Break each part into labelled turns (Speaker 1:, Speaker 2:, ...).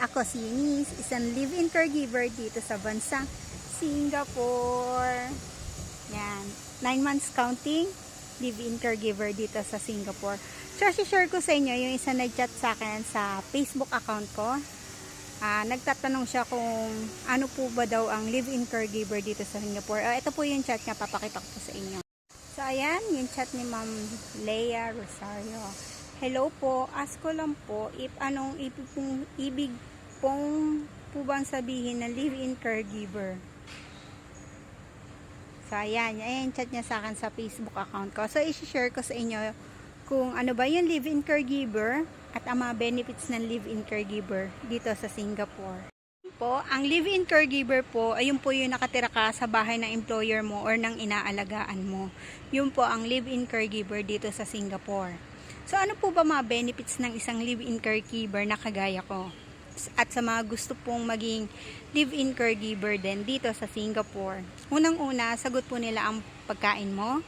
Speaker 1: ako si Eunice, isang live-in caregiver dito sa bansang Singapore. Yan, 9 months counting, live-in caregiver dito sa Singapore. So, share ko sa inyo yung isa nag-chat sa akin sa Facebook account ko. Ah, nagtatanong siya kung ano po ba daw ang live-in caregiver dito sa Singapore. Ah, ito po yung chat niya, papakita ko sa inyo. So, ayan, yung chat ni Ma'am Leia Rosario. Hello po, ask ko lang po if anong ibig pong, ibig pong po bang sabihin ng live-in caregiver. So, ayan, ayan chat niya sa akin sa Facebook account ko. So, isi-share ko sa inyo kung ano ba yung live-in caregiver at ang mga benefits ng live-in caregiver dito sa Singapore. Po, ang live-in caregiver po, ayun po yung nakatira ka sa bahay ng employer mo or ng inaalagaan mo. Yun po ang live-in caregiver dito sa Singapore. So ano po ba mga benefits ng isang live-in caregiver na kagaya ko? At sa mga gusto pong maging live-in caregiver din dito sa Singapore. Unang-una, sagot po nila ang pagkain mo,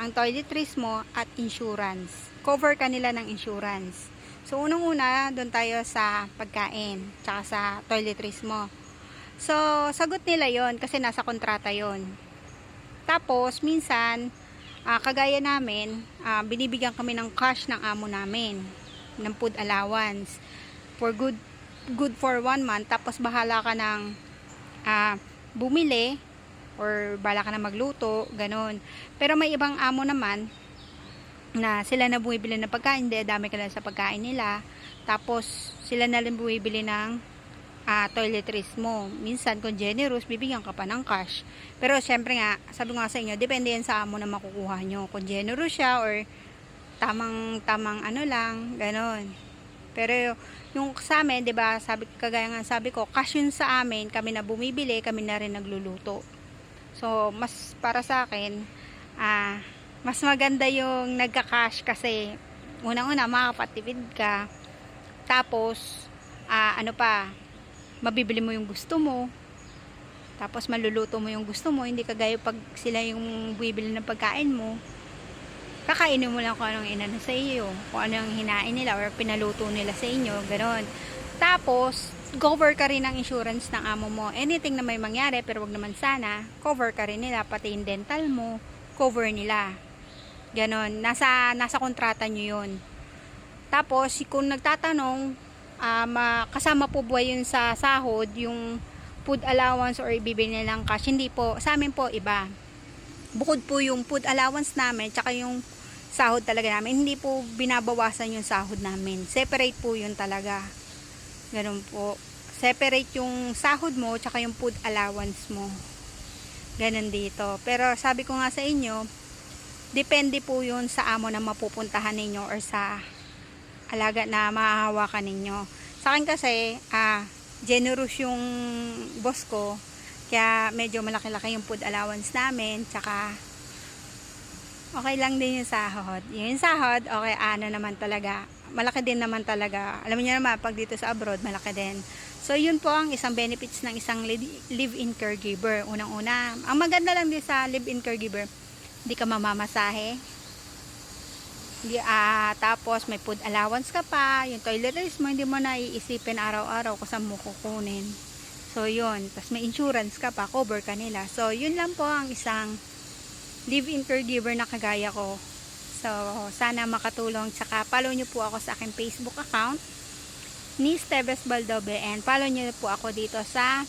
Speaker 1: ang toiletries mo at insurance. Cover ka nila ng insurance. So, unang-una, doon tayo sa pagkain, tsaka sa toiletries mo. So, sagot nila yon kasi nasa kontrata yon. Tapos, minsan, ah, kagaya namin, ah, binibigyan kami ng cash ng amo namin, ng food allowance, for good, good for one month, tapos bahala ka ng ah, bumili, or bala ka na magluto, ganun. Pero may ibang amo naman, na sila na bumibili ng pagkain, hindi, dami ka lang sa pagkain nila. Tapos, sila na lang bumibili ng ah, toiletries mo. Minsan, kung generous, bibigyan ka pa ng cash. Pero, syempre nga, sabi nga sa inyo, depende yan sa amo na makukuha nyo. Kung generous siya, or tamang, tamang ano lang, ganon. Pero, yung sa amin, di ba, sabi, kagaya nga sabi ko, cash yun sa amin, kami na bumibili, kami na rin nagluluto. So, mas para sa akin, ah, mas maganda yung nagka-cash kasi unang-una makakapatipid ka tapos ah, ano pa mabibili mo yung gusto mo tapos maluluto mo yung gusto mo hindi kagaya pag sila yung bibili ng pagkain mo kakainin mo lang kung anong inano sa iyo kung ano yung hinain nila or pinaluto nila sa inyo ganon tapos cover ka rin ng insurance ng amo mo anything na may mangyari pero wag naman sana cover ka rin nila pati yung dental mo cover nila Ganon. Nasa, nasa kontrata nyo yun. Tapos, kung nagtatanong, ma- kasama po ba yun sa sahod, yung food allowance or ibibili nilang cash? Hindi po. Sa amin po, iba. Bukod po yung food allowance namin, tsaka yung sahod talaga namin, hindi po binabawasan yung sahod namin. Separate po yun talaga. Ganun po. Separate yung sahod mo, tsaka yung food allowance mo. Ganun dito. Pero sabi ko nga sa inyo, depende po yun sa amo na mapupuntahan ninyo or sa alaga na mahahawakan ninyo. Sa akin kasi, ah, generous yung boss ko, kaya medyo malaki-laki yung food allowance namin, tsaka okay lang din yung sahod. Yung sahod, okay, ano naman talaga, malaki din naman talaga. Alam niyo naman, pag dito sa abroad, malaki din. So, yun po ang isang benefits ng isang li- live-in caregiver. Unang-una, ang maganda lang din sa live-in caregiver, hindi ka mamamasahe. Ah, tapos may food allowance ka pa, yung toiletries mo, hindi mo na iisipin araw-araw kung saan mo kukunin. So, yun. Tapos may insurance ka pa, cover ka nila. So, yun lang po ang isang live-in caregiver na kagaya ko. So, sana makatulong. Tsaka, follow nyo po ako sa aking Facebook account, ni Steves Baldobe. And follow nyo po ako dito sa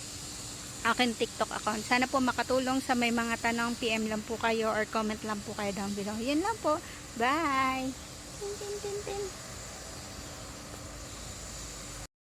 Speaker 1: akin TikTok account. Sana po makatulong sa may mga tanong. PM lang po kayo or comment lang po kayo down below. Yun lang po. Bye! Tin, tin, tin, tin.